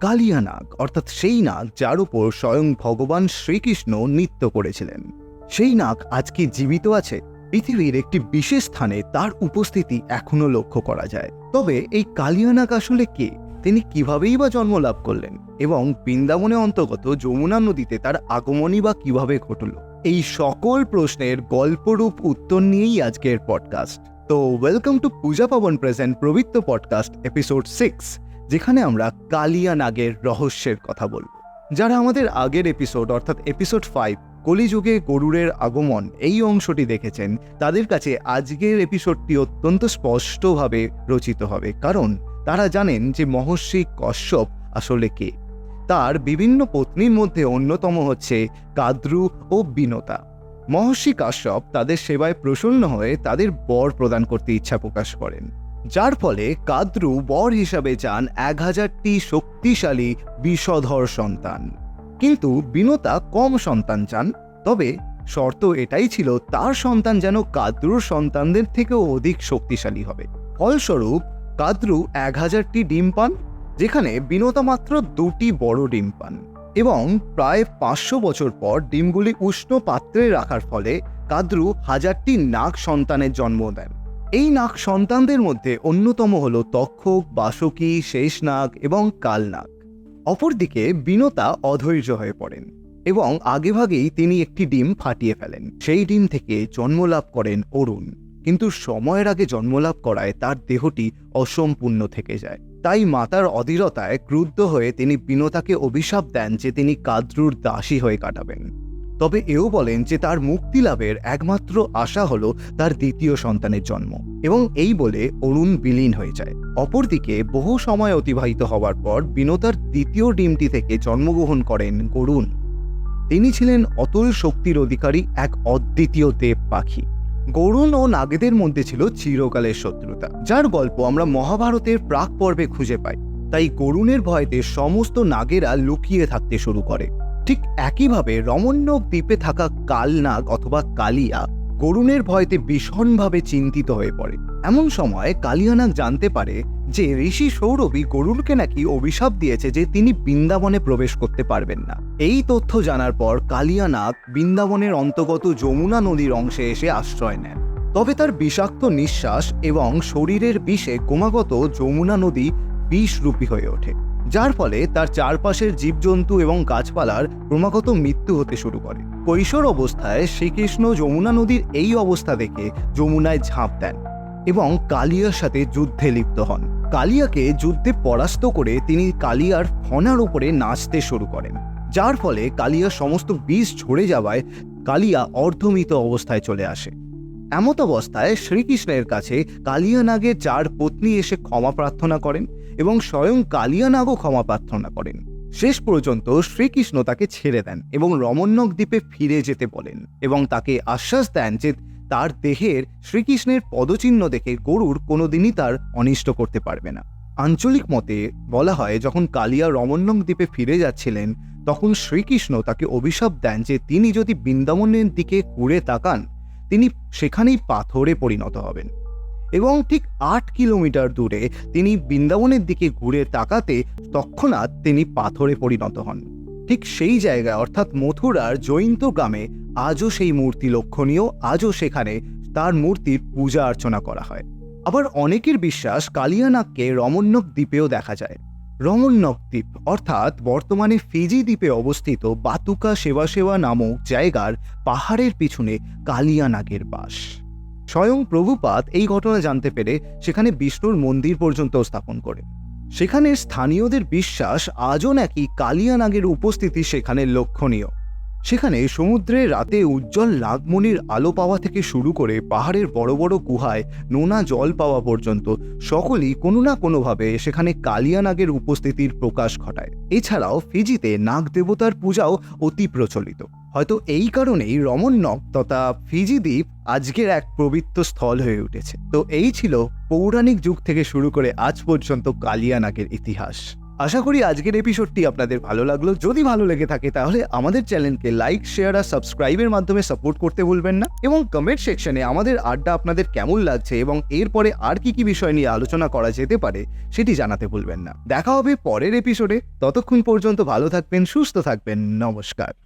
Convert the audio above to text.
কালিয়া নাগ অর্থাৎ সেই নাগ যার উপর স্বয়ং ভগবান শ্রীকৃষ্ণ নৃত্য করেছিলেন। সেই নাগ আজকে জীবিত আছে? পৃথিবীর একটি বিশেষ স্থানে তার উপস্থিতি এখনও লক্ষ্য করা যায়। তবে এই কালিয়া নাগ আসলে কে? তিনি কিভাবেই বা জন্ম লাভ করলেন? এবং বৃন্দাবনে অন্তর্গত যমুনা নদীতে তার আগমনই বা কীভাবে ঘটল? এই সকল প্রশ্নের গল্পরূপ উত্তর নিয়েই আজকের পডকাস্ট তো welcome to Puja Paban present প্রবৃত্ত পডকাস্ট এপিসোড সিক্স যেখানে আমরা কালিয়া নাগের রহস্যের কথা বলব। যারা আমাদের আগের এপিসোড অর্থাৎ এপিসোড ফাইভ কলিযুগে গরুরের আগমন এই অংশটি দেখেছেন, তাদের কাছে আজকের এপিসোডটি অত্যন্ত স্পষ্টভাবে রচিত হবে। কারণ তারা জানেন যে মহর্ষি কশ্যপ আসলে কে। তার বিভিন্ন পত্নীর মধ্যে অন্যতম হচ্ছে কাদ্রু ও বিনতা। মহর্ষি কাশ্যপ তাদের সেবায় প্রসন্ন হয়ে তাদের বর প্রদান করতে ইচ্ছা প্রকাশ করেন। যার ফলে কাদ্রু বর হিসাবে চান এক হাজারটি শক্তিশালী বিষধর সন্তান। কিন্তু বিনতা কম সন্তান চান, তবে শর্ত এটাই ছিল তার সন্তান যেন কাদ্রুর সন্তানদের থেকেও অধিক শক্তিশালী হবে। ফলস্বরূপ, কাদ্রু এক হাজারটি ডিম পান, যেখানে বিনতা মাত্র দুটি বড় ডিম পান এবং প্রায় পাঁচশো বছর পর ডিমগুলি উষ্ণ পাত্রে রাখার ফলে কাদ্রু হাজারটি নাগ সন্তানের জন্ম দেন। এই নাগ সন্তানদের মধ্যে অন্যতম হল তক্ষক বাসকি শেষনাগ এবং কালনাগ অপরদিকে বিনতা অধৈর্য হয়ে পড়েন এবং আগেভাগেই তিনি একটি ডিম ফাটিয়ে ফেলেন। সেই ডিম থেকে জন্মলাভ করেন অরুণ। কিন্তু সময়ের আগে জন্মলাভ করায় তার দেহটি অসম্পূর্ণ থেকে যায়। তাই মাতার অধীরতায় ক্রুদ্ধ হয়ে তিনি বিনতাকে অভিশাপ দেন যে তিনি কাদ্রুর দাসী হয়ে কাটাবেন। তবে এও বলেন যে তার মুক্তি লাভের একমাত্র আশা হল তার দ্বিতীয় সন্তানের জন্ম। এবং এই বলে অরুণ বিলীন হয়ে যায়। অপরদিকে বহু সময় অতিবাহিত হওয়ার পর বিনতার দ্বিতীয় ডিমটি থেকে জন্মগ্রহণ করেন গরুণ তিনি ছিলেন অতুল শক্তির অধিকারী এক অদ্বিতীয় দেব পাখি। গরুণ ও নাগেদের মধ্যে ছিল চিরকালের শত্রুতা। যার গল্প আমরা মহাভারতের প্রাক পর্বে খুঁজে পাই। তাই গরুণের ভয়তে সমস্ত নাগেরা লুকিয়ে থাকতে শুরু করে। ঠিক একইভাবে রমণ্য দ্বীপে থাকা কালনাগ অথবা কালিয়া গরুণের ভয়তে ভীষণভাবে চিন্তিত হয়ে পড়ে। এমন সময় কালিয়ানাগ জানতে পারে যে ঋষি সৌরভী গরুড়কে নাকি অভিশাপ দিয়েছে যে তিনি বৃন্দাবনে প্রবেশ করতে পারবেন না। এই তথ্য জানার পর কালিয়ানাগ বৃন্দাবনের অন্তর্গত যমুনা নদীর অংশে এসে আশ্রয় নেন। তবে তার বিষাক্ত নিঃশ্বাস এবং শরীরের বিষে ক্রমাগত যমুনা নদী বিষরূপী হয়ে ওঠে। যার ফলে তার চারপাশের জীবজন্তু এবং গাছপালার ক্রমাগত মৃত্যু হতে শুরু করে। কৈশোর অবস্থায় শ্রীকৃষ্ণ যমুনা নদীর এই অবস্থা দেখে যমুনায় ঝাঁপ দেন এবং কালিয়ার সাথে যুদ্ধে লিপ্ত হন। কালিয়াকে যুদ্ধে পরাস্ত করে তিনি কালিয়ার ফনার উপরে নাচতে শুরু করেন। যার ফলে কালিয়ার সমস্ত বিষ ঝরে যাওয়ায় কালিয়া অর্ধমিত অবস্থায় চলে আসে। এমত অবস্থায় শ্রীকৃষ্ণের কাছে কালিয়া নাগের চার পত্নী এসে ক্ষমা প্রার্থনা করেন এবং স্বয়ং কালিয়ানাগও ক্ষমা প্রার্থনা করেন। শেষ পর্যন্ত শ্রীকৃষ্ণ তাকে ছেড়ে দেন এবং রমণ্যক দ্বীপে ফিরে যেতে বলেন এবং তাকে আশ্বাস দেন যে তার দেহের শ্রীকৃষ্ণের পদচিহ্ন দেখে গরুর কোনোদিনই তার অনিষ্ট করতে পারবে না। আঞ্চলিক মতে বলা হয়, যখন কালিয়া রমণ্যক দ্বীপে ফিরে যাচ্ছিলেন, তখন শ্রীকৃষ্ণ তাকে অভিশাপ দেন যে তিনি যদি বৃন্দাবনের দিকে ঘুরে তাকান তিনি সেখানেই পাথরে পরিণত হবেন। এবং ঠিক আট কিলোমিটার দূরে তিনি বৃন্দাবনের দিকে ঘুরে তাকাতে তৎক্ষণাৎ তিনি পাথরে পরিণত হন। ঠিক সেই জায়গায়, অর্থাৎ মথুরার জৈন্ত গ্রামে আজও সেই মূর্তি লক্ষণীয়, আজও সেখানে তার মূর্তির পূজা অর্চনা করা হয়। আবার অনেকের বিশ্বাস কালিয়ানাগকে রমণ্যক দ্বীপেও দেখা যায়। রমণ্যক দ্বীপ অর্থাৎ বর্তমানে ফিজি দ্বীপে অবস্থিত বাতুকা সেবা সেবা নামক জায়গার পাহাড়ের পিছনে কালিয়ানাগের বাস। স্বয়ং প্রভুপাত এই ঘটনা জানতে পেরে সেখানে বিষ্ণুর মন্দির পর্যন্ত স্থাপন করে। সেখানে স্থানীয়দের বিশ্বাস আজও নাকি কালিয়ানাগের উপস্থিতি সেখানে লক্ষণীয়। সেখানে সমুদ্রে রাতে উজ্জ্বল নাগমণির আলো পাওয়া থেকে শুরু করে পাহাড়ের বড় বড় গুহায় নোনা জল পাওয়া পর্যন্ত সকলেই কোনো না কোনোভাবে সেখানে কালিয়ানাগের উপস্থিতির প্রকাশ ঘটায়। এছাড়াও ফিজিতে নাগ দেবতার পূজাও অতি প্রচলিত। হয়তো এই কারণেই রমণ্যক তথা ফিজি দ্বীপ আজকের এক পবিত্র স্থল হয়ে উঠেছে। তো এই ছিল পৌরাণিক যুগ থেকে শুরু করে আজ পর্যন্ত কালিয়ানাগের ইতিহাস। আশা করি আজকের এপিসোডটি আপনাদের ভালো লাগল। যদি ভালো লেগে থাকে তাহলে আমাদের চ্যানেলকে লাইক শেয়ার আর সাবস্ক্রাইবের মাধ্যমে সাপোর্ট করতে ভুলবেন না। এবং কমেন্ট সেকশনে আমাদের আড্ডা আপনাদের কেমন লাগছে এবং এরপরে আর কি কি বিষয় নিয়ে আলোচনা করা যেতে পারে সেটি জানাতে ভুলবেন না। দেখা হবে পরের এপিসোডে ততক্ষণ পর্যন্ত ভালো থাকবেন, সুস্থ থাকবেন। নমস্কার।